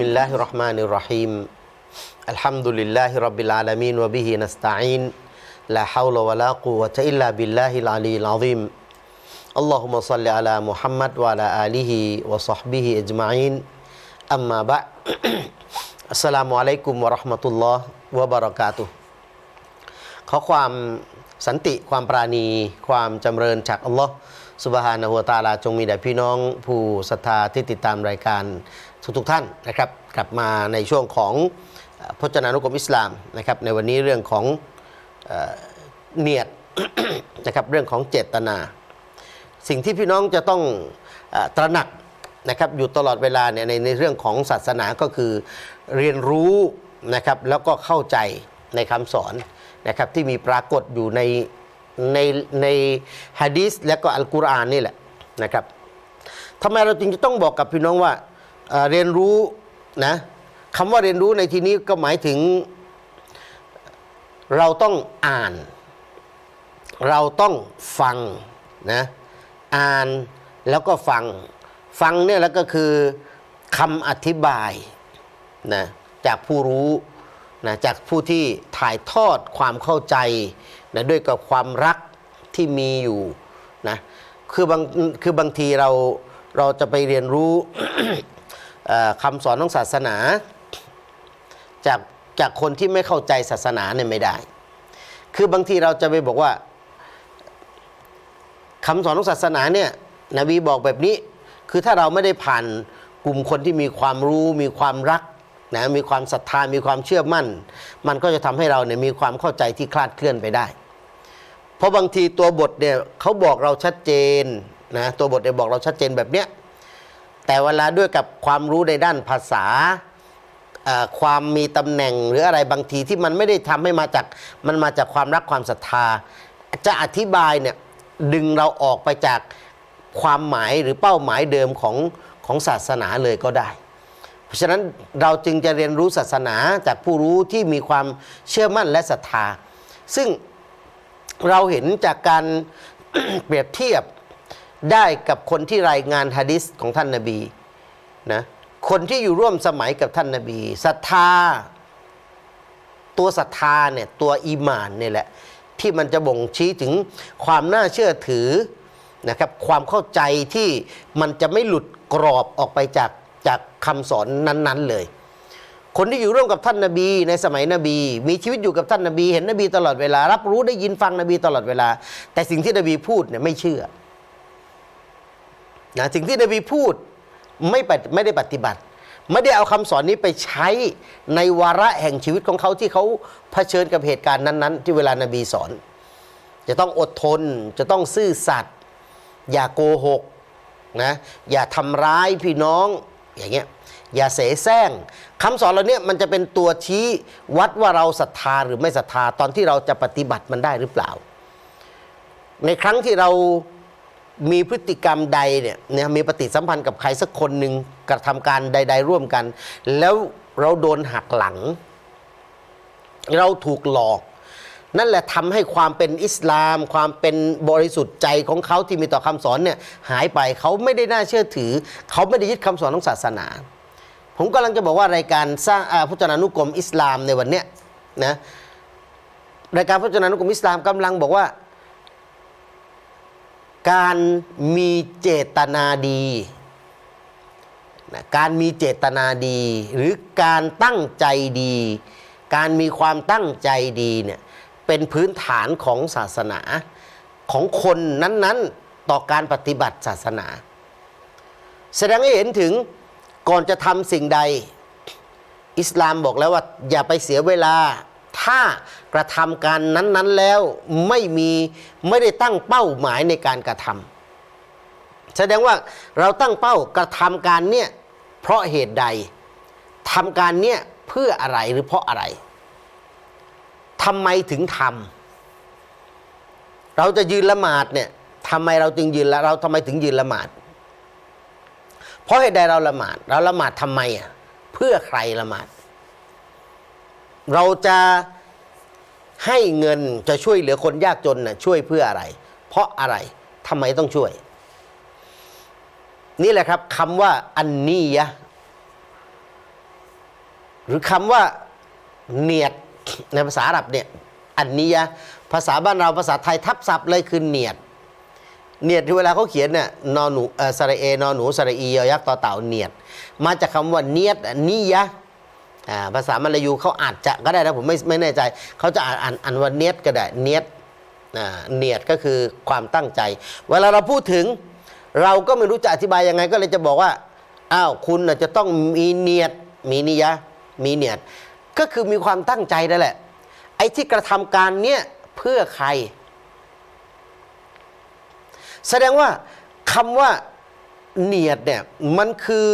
بسم الله الرحمن الرحيم الحمد لله رب العالمين وبه نستعين لا حول ولا قوة إلا بالله العلي العظيم اللهم صل على محمد وعلى آله وصحبه أجمعين أما بعد السلام عليكم ورحمة الله وبركاته ขอความสันติความปราณีความจำเริญจากอัลลอฮ์สุบฮานะหัวตาลาจงมีแด่พี่น้องผู้ศรัทธาที่ติดตามรายการ ทุกๆท่านนะครับ กลับมาในช่วงของพจนานุกรมอิสลามนะครับ ในวันนี้เรื่องของเอเนียดนะครับเรื่องของเจตนา สิ่งที่พี่น้องจะต้องอตระหนักนะครับอยู่ตลอดเวลาเนี่ยในในเรื่องของศาสนาก็คือเรียนรู้นะครับแล้วก็เข้าใจในคำสอนนะครับที่มีปรากฏอยู่ในในในฮะดีษและก็อัลกุรอานนี่แหละนะครับทำไมเราจึงจะต้องบอกกับพี่น้องว่า เรียนรู้นะคำว่าเรียนรู้ในที่นี้ก็หมายถึง เราต้องอ่าน เราต้องฟังนะอ่านแล้วก็ฟัง ฟังเนี่ยแล้วก็คือคำอธิบายนะจากผู้รู้นะจากผู้ที่ถ่ายทอดความเข้าใจนะด้วยกับความรักที่มีอยู่นะคือบางคือบางทีเราเราจะไปเรียนรู้ คำสอนของศาสนา จากจากคนที่ไม่เข้าใจศาสนาเนี่ยไม่ได้ คือบางทีเราจะไปบอกว่าคำสอนของศาสนาเนี่ยนบีบอกแบบนี้ คือถ้าเราไม่ได้ผ่านกลุ่มคนที่มีความรู้ มีความรักนะมีความศรัทธามีความเชื่อมั่น มันก็จะทำให้เราเนี่ยมีความเข้าใจที่คลาดเคลื่อนไปได้ เพราะบางทีตัวบทเนี่ยเขาบอกเราชัดเจนนะตัวบทเนี่ยบอกเราชัดเจนแบบเนี้ย แต่เวลาด้วยกับความรู้ในด้านภาษาความมีตำแหน่งหรืออะไรบางทีที่มันไม่ได้ทำให้มาจากมันมาจากความรักความศรัทธา จะอธิบายเนี่ยดึงเราออกไปจากความหมายหรือเป้าหมายเดิมของของศาสนาเลยก็ได้ เพราะฉะนั้นเราจึงจะเรียนรู้ศาสนาจากผู้รู้ที่มีความเชื่อมั่นและศรัทธา ซึ่งเราเห็นจากการเปรียบเทียบ ได้กับคนที่รายงานฮะดิษของท่านนาบีนะคนที่อยู่ร่วมสมัยกับท่านนาบีศรัทธา ตัวศรัทธาเนี่ยตัวอีมานเนี่ยแหละ ที่มันจะบ่งชี้ถึงความน่าเชื่อถือนะครับความเข้าใจที่มันจะไม่หลุดกรอบออกไปจากจากคำสอนนั้น ๆ เลย คนที่อยู่ร่วมกับท่านนาบี ในสมัยนบี มีชีวิตอยู่กับท่านนาบี เห็นนบีตลอดเวลา รับรู้ได้ยินฟังนบีตลอดเวลา แต่สิ่งที่นบีพูดเนี่ยไม่เชื่อ นะสิ่งที่นบีพูดไม่ปฏิไม่ได้ปฏิบัติ ไม่ได้เอาคำสอนนี้ไปใช้ในวาระแห่งชีวิตของเขาที่เขาเผชิญกับเหตุการณ์นั้น ๆ ที่เวลานบีสอน จะต้องอดทน จะต้องซื่อสัตย์อย่าโกหกนะอย่าทำร้ายพี่น้องอย่างเงี้ยอย่าเสแสร้งคำสอนเหล่านี้มันจะเป็นตัวชี้วัดว่าเราศรัทธาหรือไม่ศรัทธาตอนที่เราจะปฏิบัติมันได้หรือเปล่า ในครั้งที่เรา มีพฤติกรรมใดเนี่ยนะมีปฏิสัมพันธ์กับใครสักคนหนึ่งกระทำการใด ๆ ร่วมกัน แล้วเราโดนหักหลัง เราถูกหลอก นั่นแหละทำให้ความเป็นอิสลาม ความเป็นบริสุทธิ์ใจของเขาที่มีต่อคำสอนเนี่ยหายไปเขาไม่ได้น่าเชื่อถือ เขาไม่ได้ยึดคำสอนของศาสนา ผมกำลังจะบอกว่ารายการสร้างอ่าพจนานุกรมอิสลามในวันเนี้ยนะรายการพจนานุกรมอิสลามกำลังบอกว่า การมีเจตนาดีนะการมีเจตนาดี หรือการตั้งใจดี การมีความตั้งใจดีเนี่ยเป็นพื้นฐานของศาสนาของคนนั้นๆต่อการปฏิบัติศาสนา แสดงให้เห็นถึงก่อนจะทำสิ่งใด อิสลามบอกแล้วว่าอย่าไปเสียเวลา ถ้ากระทำการนั้นๆแล้วไม่มีไม่ได้ตั้งเป้าหมายในการกระทำแสดงว่าเราตั้งเป้ากระทำการเนี่ยเพราะเหตุใดทำการเนี่ยเพื่ออะไรหรือเพราะอะไรทำไมถึงทำเราจะยืนละหมาดเนี่ยทำไมเราจึงยืนละเราทำไมถึงยืนละหมาด เพราะเหตุใดเราละหมาด เราละหมาดทำไมอะเพื่อใครละหมาด เราจะให้เงินจะช่วยเหลือคนยากจนน่ะช่วยเพื่ออะไร เพราะอะไรทำไมต้องช่วย นี่แหละครับคำว่าอันนียะหรือคำว่าเนียดในภาษาอาหรับเนี่ยอันนียะภาษาบ้านเราภาษาไทยทับศัพท์เลยคือเนียดเนียดที่เวลาเขาเขียนเนี่ยนอหนูเออสระเอนอหนูสระอียอยักษ์ต่อเต่าเนียด มาจากคำว่าเนียดนิยะ ภาษามลายูเขาอาจจะก็ได้นะผมไม่ไม่แน่ใจเขาจะอ่านอ่านอ่านว่าเนียดก็ได้เนียดเนียดก็คือความตั้งใจ เวลาเราพูดถึง เราก็ไม่รู้จะอธิบายยังไงก็เลยจะบอกว่าอ้าวคุณจะต้องมีเนียดมีนิยะมีเนียดก็คือมีความตั้งใจนั่นแหละ ไอ้ที่กระทำการเนี้ยเพื่อใคร แสดงว่าคำว่าเนียดเนี่ยมันคือ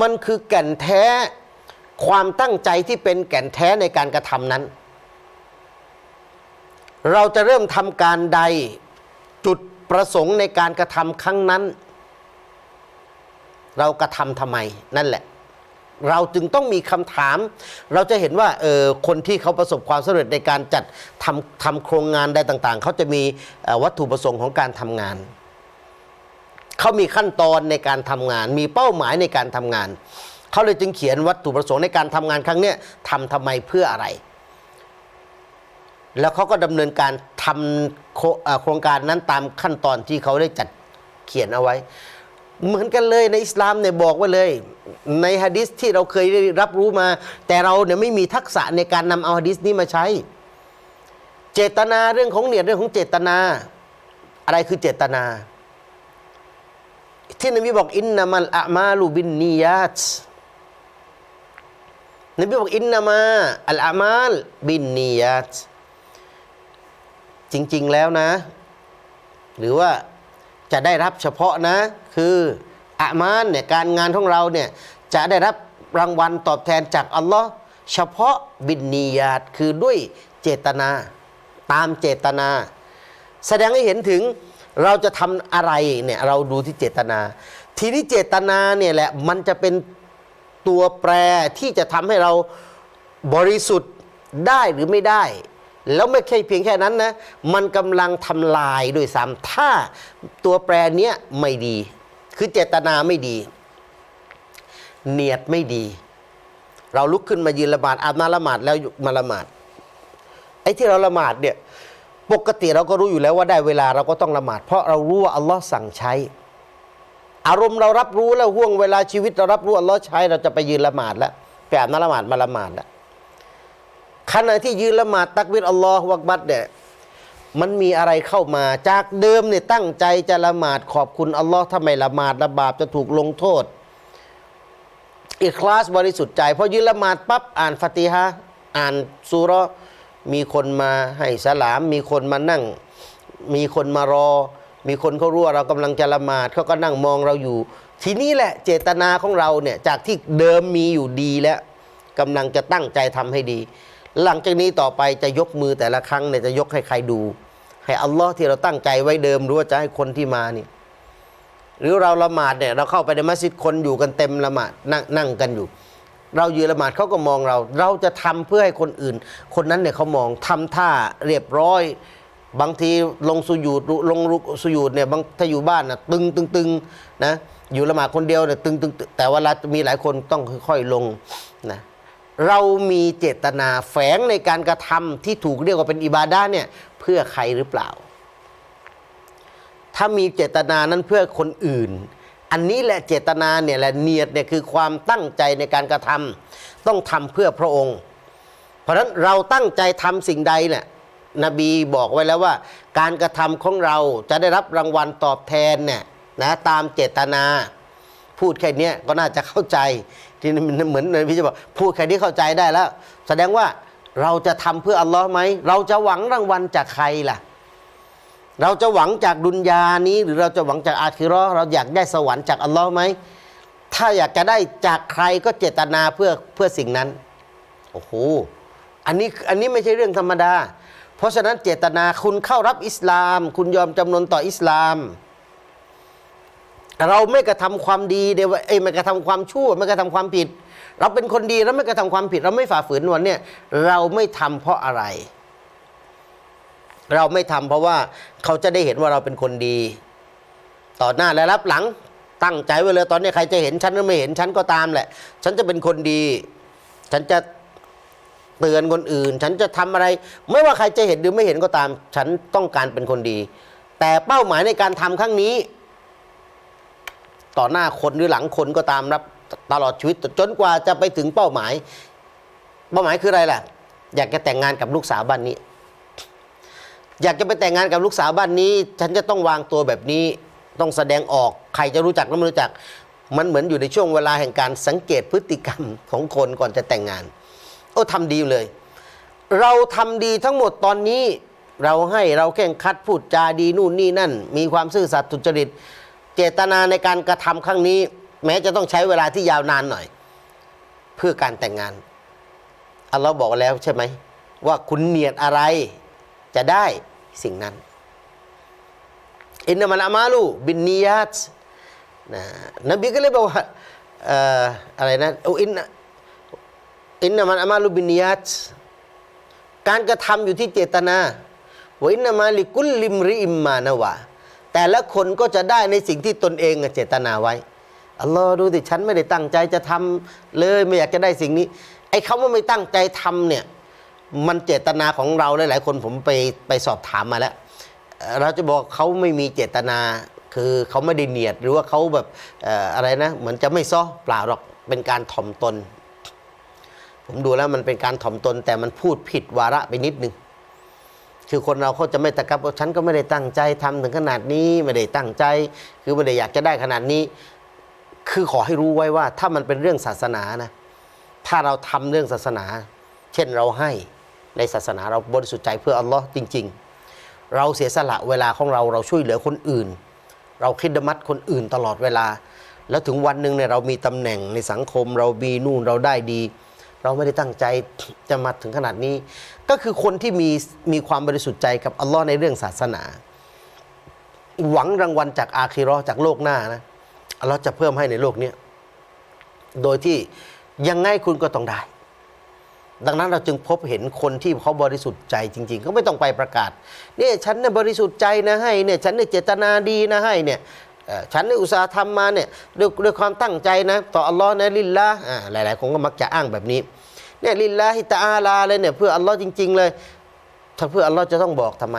มันคือแก่นแท้ ความตั้งใจที่เป็นแก่นแท้ในการกระทำนั้น เราจะเริ่มทำการใดจุดประสงค์ในการกระทำครั้งนั้น เรากระทำทำไมนั่นแหละ เราจึงต้องมีคำถาม เราจะเห็นว่าเออคนที่เขาประสบความสำเร็จในการจัดทำทำโครงงานใดต่าง ๆ เขาจะมีวัตถุประสงค์ของการทำงานเขามีขั้นตอนในการทำงาน มีเป้าหมายในการทำงาน เขาเลยจึงเขียนวัตถุประสงค์ในการทำงานครั้งนี้ทำทำไมเพื่ออะไร แล้วเขาก็ดำเนินการทำโครงการนั้นตามขั้นตอนที่เขาได้จัดเขียนเอาไว้ เหมือนกันเลยในอิสลามเนี่ยบอกไว้เลย ในฮะดิษที่เราเคยได้รับรู้มา แต่เราเนี่ยไม่มีทักษะในการนำเอาฮะดิษนี้มาใช้ เจตนาเรื่องของเนียดเรื่องของเจตนา อะไรคือเจตนาที่นบีบอกอินนามัลอะมาลูบินนียัต นบีบอกอินนามาอัลอามาลบินนียัตจริง ๆแล้วนะ หรือว่าจะได้รับเฉพาะนะ คืออามานเนี่ยการงานของเราเนี่ยจะได้รับรางวัลตอบแทนจากอัลลอฮ์เฉพาะบินนียาตคือด้วยเจตนา ตามเจตนา แสดงให้เห็นถึงเราจะทำอะไรเนี่ยเราดูที่เจตนา ทีนี้เจตนาเนี่ยแหละมันจะเป็น ตัวแปรที่จะทำให้เราบริสุทธิ์ได้หรือไม่ได้ แล้วไม่ใช่เพียงแค่นั้นนะมันกำลังทำลายด้วยซ้ำถ้าตัวแปรเนี้ยไม่ดี คือเจตนาไม่ดี เนียดไม่ดี เราลุกขึ้นมายืนละหมาดอาบน้ำละหมาดแล้วมาละหมาดไอ้ที่เราละหมาดเนี่ยปกติเราก็รู้อยู่แล้วว่าได้เวลาเราก็ต้องละหมาด เพราะเรารู้ว่าอัลลอฮ์สั่งใช้ อารมณ์เรารับรู้แล้วห่วงเวลาชีวิตเรารับรู้อัลลอฮ์ใช้เราจะไปยืนละหมาดแล้วไปอาบน้ำละหมาดมาละหมาดแล้วขณะที่ยืนละหมาดตักบิรอัลลอฮ์วักบัดเนี่ยมันมีอะไรเข้ามาจากเดิมเนี่ยตั้งใจจะละหมาดขอบคุณอัลลอฮ์ถ้าไม่ละหมาดละบาปจะถูกลงโทษอิคลาสบริสุทธิ์ใจพอยืนละหมาดปั๊บอ่านฟาติฮะอ่านซูราะห์มีคนมาให้สลาม มีคนมานั่ง มีคนมารอ มีคนเขารู้ว่าเรากำลังจะละหมาดเขาก็นั่งมองเราอยู่ ทีนี้แหละเจตนาของเราเนี่ยจากที่เดิมมีอยู่ดีแล้วกำลังจะตั้งใจทำให้ดี หลังจากนี้ต่อไปจะยกมือแต่ละครั้งเนี่ยจะยกให้ใครดู ให้อัลลอฮ์ที่เราตั้งใจไว้เดิมหรือว่าจะให้คนที่มาเนี่ยหรือเราละหมาดเนี่ยเราเข้าไปในมัสยิดคนอยู่กันเต็มละหมาดนั่งนั่งกันอยู่ เรายืนละหมาดเขาก็มองเรา เราจะทำเพื่อให้คนอื่น คนนั้นเนี่ยเขามองทำท่าเรียบร้อย บางทีลงสุญูดลงรุกสุญูดเนี่ยบางถ้าอยู่บ้านนะตึงตึงตึงนะอยู่ละหมาดคนเดียวเนี่ยตึงตึงแต่เวลามีหลายคนต้องค่อยๆลงนะเรามีเจตนาแฝงในการกระทำที่ถูกเรียกว่าเป็นอิบาดะเนี่ยเพื่อใครหรือเปล่า ถ้ามีเจตนานั้นเพื่อคนอื่น อันนี้แหละเจตนาเนี่ยแหละเนียดเนี่ยคือความตั้งใจในการกระทำต้องทำเพื่อพระองค์ เพราะฉะนั้นเราตั้งใจทำสิ่งใดเนี่ย นบีบอกไว้แล้วว่า การกระทำของเราจะได้รับรางวัลตอบแทนเนี่ยนะตามเจตนา พูดแค่นี้ก็น่าจะเข้าใจที่มันเหมือนนบีจะบอกพูดแค่นี้เข้าใจได้แล้ว แสดงว่าเราจะทำเพื่ออัลลอฮ์ไหมเราจะหวังรางวัลจากใครล่ะ เราจะหวังจากดุนยานี้ หรือเราจะหวังจากอาคิราะห์เราอยากได้สวรรค์จากอัลลอฮ์ไหมถ้าอยากจะได้จากใครก็เจตนาเพื่อเพื่อสิ่งนั้นโอ้โหอันนี้อันนี้ไม่ใช่เรื่องธรรมดา เพราะฉะนั้นเจตนาคุณเข้ารับอิสลาม คุณยอมจำนนต่ออิสลาม เราไม่กระทำความดีเดี๋ยวเอ้ไม่กระทำความชั่วไม่กระทำความผิด เราเป็นคนดีแล้วไม่กระทำความผิด เราไม่ฝ่าฝืนวันเนี่ยเราไม่ทำเพราะอะไร เราไม่ทำเพราะว่าเขาจะได้เห็นว่าเราเป็นคนดี ต่อหน้าและรับหลังตั้งใจไว้เลยตอนนี้ใครจะเห็นฉันหรือไม่เห็นฉันก็ตามแหละ ฉันจะเป็นคนดี ฉันจะ เตือนคนอื่น ฉันจะทำอะไร ไม่ว่าใครจะเห็นหรือไม่เห็นก็ตาม ฉันต้องการเป็นคนดี แต่เป้าหมายในการทำครั้งนี้ ต่อหน้าคนหรือหลังคนก็ตามรับตลอดชีวิตจนกว่าจะไปถึงเป้าหมาย เป้าหมายคืออะไรล่ะ อยากจะแต่งงานกับลูกสาวบ้านนี้ อยากจะไปแต่งงานกับลูกสาวบ้านนี้ ฉันจะต้องวางตัวแบบนี้ ต้องแสดงออกใครจะรู้จักหรือไม่รู้จัก มันเหมือนอยู่ในช่วงเวลาแห่งการสังเกตพฤติกรรมของคนก่อนจะแต่งงาน อ้ทำดีเลย เราทำดีทั้งหมดตอนนี้ เราให้เราแข่งขัดพูดจาดีนู่นนี่นั่น มีความซื่อสัตย์สุจริต เจตนาในการกระทำครั้งนี้ แม้จะต้องใช้เวลาที่ยาวนานหน่อย เพื่อการแต่งงานอัลลอฮ์บอกแล้วใช่ไหม ว่าคุณเนียดอะไรจะได้สิ่งนั้นอินนามันอามาลูบินนียัตนะนบีก็เลยบอกว่าอออะไรนะอิน อินนามันอามาลูบินียัตการกระทำอยู่ที่เจตนาวอินนามาลิกุลลิมริอิมมานาวะแต่ละคนก็จะได้ในสิ่งที่ตนเองเจตนาไว้อัลลอฮ์ดูสิฉันไม่ได้ตั้งใจจะทำเลยไม่อยากจะได้สิ่งนี้ ไอ้คำว่าไม่ตั้งใจทำเนี่ยมันเจตนาของเราหลายๆคนผมไปไปสอบถามมาแล้ว เราจะบอกเขาไม่มีเจตนาคือเขาไม่ได้เนียดหรือว่าเขาแบบอะไรนะ เหมือนจะไม่ซ้อเปล่าหรอกเป็นการถ่อมตน ผมดูแล้วมันเป็นการถ่อมตน แต่มันพูดผิดวาระไปนิดนึงคือคนเราเขาจะไม่ตะกับว่าฉันก็ไม่ได้ตั้งใจทำถึงขนาดนี้ไม่ได้ตั้งใจ คือไม่ได้อยากจะได้ขนาดนี้ คือขอให้รู้ไว้ว่า ถ้ามันเป็นเรื่องศาสนานะถ้าเราทำเรื่องศาสนา เช่นเราให้ในศาสนาเราบริสุทธิ์ใจเพื่ออัลลอฮ์จริง ๆ เราเสียสละเวลาของเราเราช่วยเหลือคนอื่น เราคิดดมัดคนอื่นตลอดเวลา แล้วถึงวันหนึ่งเนี่ยเรามีตำแหน่งในสังคม เรามีนู่นเราได้ดี เราไม่ได้ตั้งใจจะมาถึงขนาดนี้ ก็คือคนที่มีมีความบริสุทธิ์ใจกับอัลลอฮ์ในเรื่องศาสนา หวังรางวัลจากอาคิราะห์จากโลกหน้านะอัลลอฮ์จะเพิ่มให้ในโลกเนี้โดยที่ยังไงคุณก็ต้องได้ ดังนั้นเราจึงพบเห็นคนที่เขาบริสุทธิ์ใจจริงๆเขาไม่ต้องไปประกาศเนี่ยฉันเนี่ยบริสุทธิ์ใจนะให้เนี่ยฉันเนี่ยเจตนาดีนะให้เนี่ย ฉันเนี่ยอุตสาห์ทำมาเนี่ยด้วยด้วยความตั้งใจนะต่ออัลลอฮ์นะลิลละอ่าหลายๆคนก็มักจะอ้างแบบนี้เนี่ยลิลละฮิตาอาลาเลยเนี่ยเพื่ออัลลอฮ์จริง ๆ เลย ถ้าเพื่ออัลลอฮ์จะต้องบอกทำไม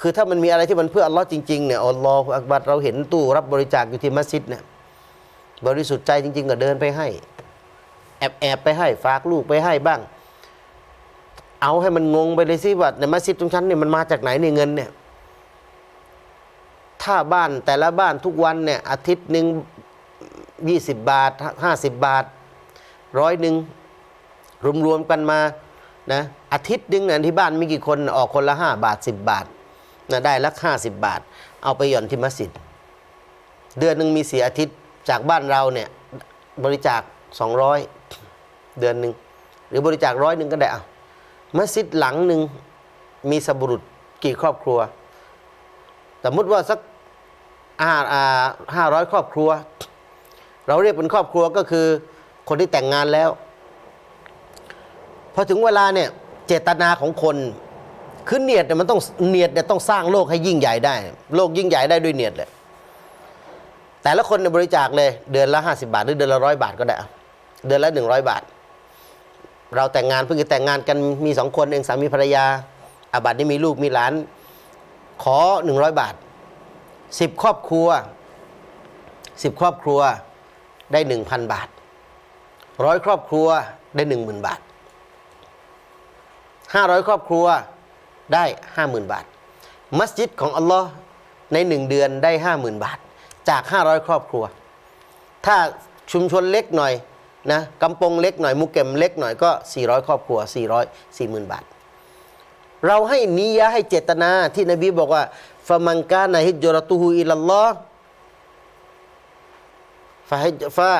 คือถ้ามันมีอะไรที่มันเพื่ออัลลอฮ์จริงๆเนี่ยอัลลอฮฺอักบัดเราเห็นตู้รับบริจาคอยู่ที่มัสยิดเนี่ยบริสุทธิ์ใจจริง ๆ ก็เดินไปให้ แอบแอบไปให้ฝากลูกไปให้บ้าง เอาให้มันงงไปเลยสิว่าในมัสยิดตรงชั้นเนี่ยมันมาจากไหนเนี่ยเงินเนี่ย ถ้าบ้านแต่ละบ้านทุกวันเนี่ยอาทิตย์หนึ่งยี่สิบบาทห้าสิบบาทร้อยหนึ่งรวมๆกันมานะอาทิตย์หนึ่งเนี่ยที่บ้านมีกี่คนออกคนละห้าบาทสิบบาทนะได้ละห้าสิบบาท เอาไปหย่อนที่มัสยิดเดือนหนึ่งมีสีอาทิตย์จากบ้านเราเนี่ยบริจาคสองร้อยเดือนหนึ่งหรือบริจาคร้อยหนึ่งก็ได้อะมัสยิดหลังหนึ่งมีสบุรุษกี่ครอบครัว สมมติว่าสัก ห้าห้าร้อยครอบครัว เราเรียกเป็นครอบครัวก็คือคนที่แต่งงานแล้วพอถึงเวลาเนี่ยเจตนาของคนคือเนียดเนี่ยมันต้องเนียดเนี่ยต้องสร้างโลกให้ยิ่งใหญ่ได้ โลกยิ่งใหญ่ได้ด้วยเนียดเลยแต่ละคนเนี่ยบริจาคเลยเดือนละห้าสิบาท หรือเดือนละร้อยบาทก็ได้ เดือนละหนึ่งร้อยบาท เราแต่งงานเพิ่งจะแต่งงานกันมีสองคนเองสามีภรรยาอาบัตินี่มีลูกมีหลาน ขอหนึ่งร้อยบาท สิบครอบครัวสิบครอบครัวได้หนึ่งพันบาทร้อยครอบครัวได้หนึ่งหมื่นบาทห้าร้อยครอบครัวได้ห้าหมื่นบาท มัสยิดของอัลลอฮ์ในหนึ่งเดือนได้ห้าหมื่นบาท จากห้าร้อยครอบครัว ถ้าชุมชนเล็กหน่อยนะกำปงเล็กหน่อยมุกเก็มเล็กหน่อยก็400ครอบครัว400 40,000บาท เราให้นิยะให้เจตนา ที่นบีบอกว่าฟะมังกานะฮิจรตุฮูอิลลัลอฮ์ฟะฮิจฟะ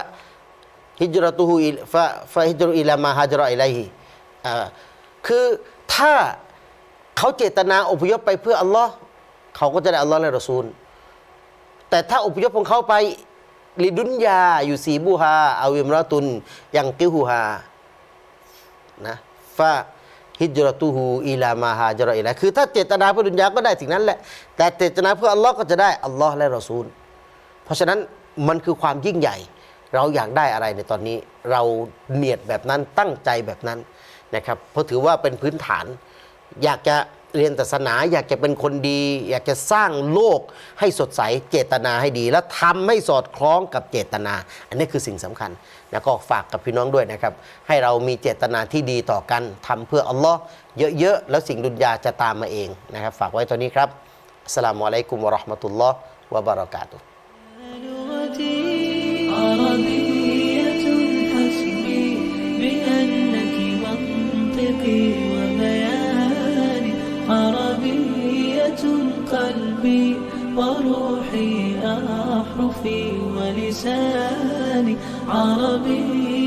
ฮิจรตุฮูอิลฟะฟะฮิจรอิลามาฮาจรออิลัยฮิอ่าคือถ้าเขาเจตนาอพยพไปเพื่ออัลลอฮ์เขาก็จะได้อัลลอฮ์และรอซูล แต่ถ้าอพยพของเขาไปลิดุนยาอยู่สีบูฮาอาวิมรตุนยังกิฮูฮานะฟา ฮิจรตุฮูอิลามาฮาจรออิลาคือถ้าเจตนาเพื่อดุนยาก็ได้สิ่งนั้นแหละ แต่เจตนาเพื่ออัลลอฮ์ก็จะได้อัลลอฮ์และรอซูล เพราะฉะนั้นมันคือความยิ่งใหญ่ เราอยากได้อะไรในตอนนี้ เราเนียดแบบนั้นตั้งใจแบบนั้นนะครับเพราะถือว่าเป็นพื้นฐาน อยากจะเรียนศาสนา อยากจะเป็นคนดี อยากจะสร้างโลกให้สดใสเจตนาให้ดี แล้วทำให้สอดคล้องกับเจตนา อันนี้คือสิ่งสำคัญ แล้วก็ฝากกับพี่น้องด้วยนะครับ ให้เรามีเจตนาที่ดีต่อกันทำเพื่ออัลลอฮ์เยอะๆ แล้วสิ่งดุนยาจะตามมาเองนะครับ ฝากไว้ตอนนี้ครับอัสสลามุอะลัยกุมวะเราะห์มะตุลลอฮ์วะบะเราะกาตุฮ์ لغتي عربية حسبي بأنك منطقي وبياني عربية قلبي وروحي أحرفي ولساني عربية